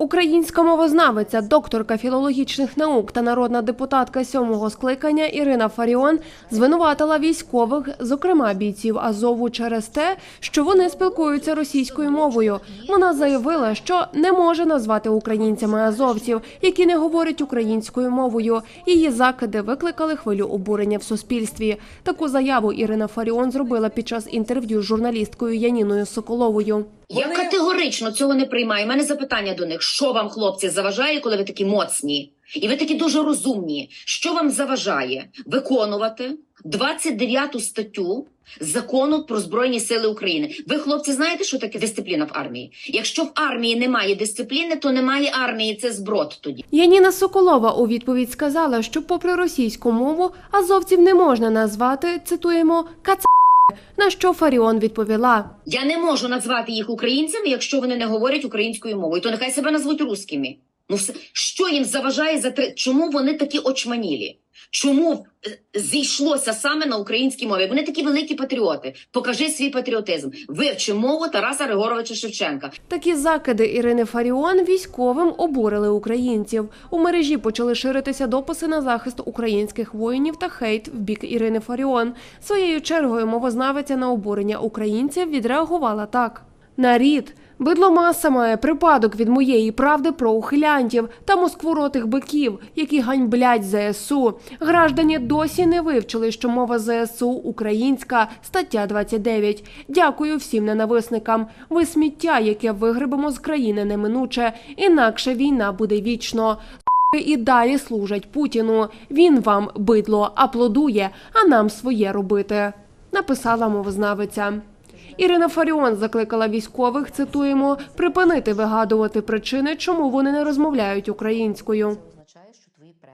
Українська мовознавиця, докторка філологічних наук та народна депутатка сьомого скликання Ірина Фаріон звинуватила військових, зокрема бійців Азову, через те, що вони спілкуються російською мовою. Вона заявила, що не може назвати українцями азовців, які не говорять українською мовою. Її закиди викликали хвилю обурення в суспільстві. Таку заяву Ірина Фаріон зробила під час інтерв'ю з журналісткою Яніною Соколовою. Я категорично цього не приймаю. У мене запитання до них: що вам, хлопці, заважає, коли ви такі моцні? І ви такі дуже розумні. Що вам заважає виконувати 29 статтю закону про збройні сили України? Ви, хлопці, знаєте, що таке дисципліна в армії? Якщо в армії немає дисципліни, то немає армії. Це зброд тоді. Яніна Соколова у відповідь сказала, що, попри російську мову, азовців не можна назвати, цитуємо, «кац***». На що Фаріон відповіла: Я не можу назвати їх українцями, якщо вони не говорять українською мовою. То нехай себе назвуть русскими. Ну що їм заважає за три? Чому вони такі очманілі? Чому е, зійшлося саме на українській мові? Вони такі великі патріоти. Покажи свій патріотизм. Вивчи мову Тараса Григоровича Шевченка. такі закиди Ірини Фаріон військовим обурили українців. У мережі почали ширитися дописи на захист українських воїнів та хейт в бік Ірини Фаріон. Своєю чергою мовознавиця на обурення українців відреагувала так: нарід. Бидломаса має припадок від моєї правди про ухилянтів та москворотих биків, які ганьблять ЗСУ. Граждані досі не вивчили, що мова ЗСУ українська, стаття 29. Дякую всім ненависникам. Ви сміття, яке вигребемо з країни неминуче, інакше війна буде вічно. І далі служать Путіну. Він вам бидло аплодує, а нам своє робити. Написала мовознавиця. Ірина Фаріон закликала військових, цитуємо, припинити вигадувати причини, чому вони не розмовляють українською.